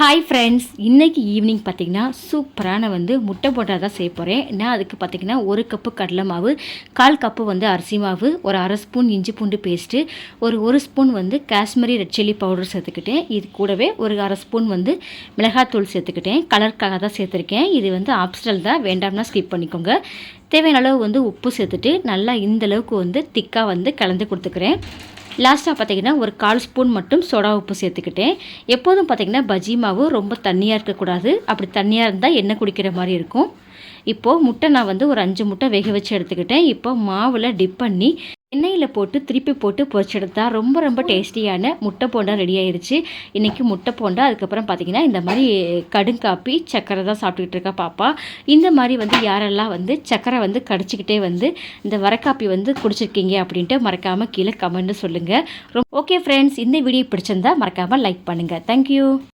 Hi friends இன்னைக்கு evening பார்த்தீங்கன்னா சூப்பரான வந்து முட்டை போட்டா தான் செய்ய போகிறேன் நான் அதுக்கு பார்த்தீங்கன்னா ஒரு கப்பு கடலை மாவு கால் கப்பு வந்து அரிசி மாவு ஒரு அரை ஸ்பூன் இஞ்சி பூண்டு பேஸ்ட்டு ஒரு ஒரு ஸ்பூன் வந்து காஷ்மீரி ரெட் சில்லி பவுடர் சேர்த்துக்கிட்டேன். இது கூடவே ஒரு அரை ஸ்பூன் வந்து மிளகாத்தூள் சேர்த்துக்கிட்டேன். கலருக்காக தான் சேர்த்துருக்கேன். இது வந்து ஆப்ஷனல் தான். வேண்டாம்னா ஸ்கிப் பண்ணிக்கோங்க. தேவையான அளவு வந்து உப்பு சேர்த்துட்டு நல்லா இந்த அளவுக்கு வந்து திக்காக வந்து கலந்து கொடுத்துக்கிறேன். லாஸ்ட்டாக பார்த்தீங்கன்னா ஒரு கால் ஸ்பூன் மட்டும் சோடா உப்பு சேர்த்துக்கிட்டேன். எப்போதும் பார்த்தீங்கன்னா பஜ்ஜி மாவு ரொம்ப தண்ணியாக இருக்கக்கூடாது. அப்படி தண்ணியாக இருந்தால் எண்ணெய் குடிக்கிற மாதிரி இருக்கும். இப்போது முட்டை நான் வந்து ஒரு அஞ்சு முட்டை வேக வச்சு எடுத்துக்கிட்டேன். இப்போ மாவில் டிப் பண்ணி எண்ணெயில் போட்டு திருப்பி போட்டு பொரிச்செடுத்தா ரொம்ப ரொம்ப டேஸ்டியான முட்டை போண்டா ரெடி ஆயிருச்சு. இன்றைக்கி முட்டை போண்டா அதுக்கப்புறம் பார்த்தீங்கன்னா இந்த மாதிரி கடுங்காப்பி சக்கரை தான் சாப்பிட்டுக்கிட்டு இருக்கா பாப்பா. இந்த மாதிரி வந்து யாரெல்லாம் வந்து சக்கரை வந்து கடிச்சிக்கிட்டே வந்து இந்த வரக்காப்பி வந்து குடிச்சிருக்கீங்க அப்படின்ட்டு மறக்காமல் கீழே கமெண்ட்டு சொல்லுங்கள் ஓகே ஃப்ரெண்ட்ஸ் இந்த வீடியோ பிடிச்சிருந்தா மறக்காமல் லைக் பண்ணுங்கள் தேங்க்யூ